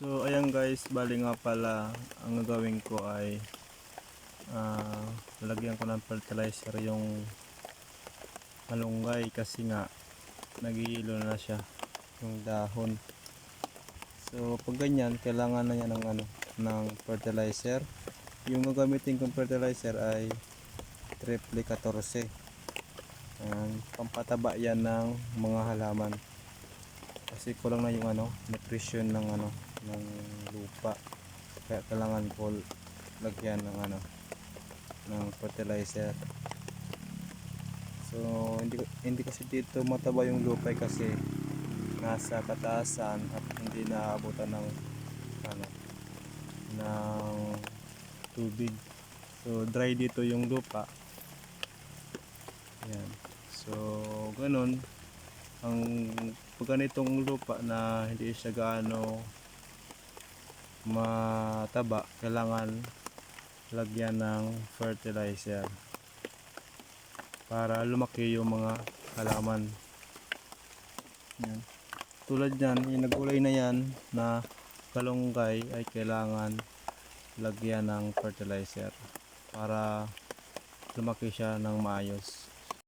So ayan guys, bali nga pala ang gagawin ko ay ah, lalagyan ko ng fertilizer yung malunggay kasi nga nagihilo na siya yung dahon. So pag ganyan, kailangan na niya ng ano, ng fertilizer. Yung gagamitin kong fertilizer ay triple 14. Ayan, pampataba yan ng mga halaman kasi kulang na yung ano nutrition ng ano ng lupa. Kaya kailangan ko lagyan ng ano ng fertilizer. So hindi hindi kasi dito mataba yung lupa kasi nasa kataasan at hindi naabutan ng ano ng tubig. So dry dito yung lupa. Yan so ganun. Ang pag ganitong lupa na hindi siya gaano mataba kailangan lagyan ng fertilizer para lumaki yung mga halaman yan. tulad yan yung nagulay na yan na kalunggay ay kailangan lagyan ng fertilizer para lumaki siya ng maayos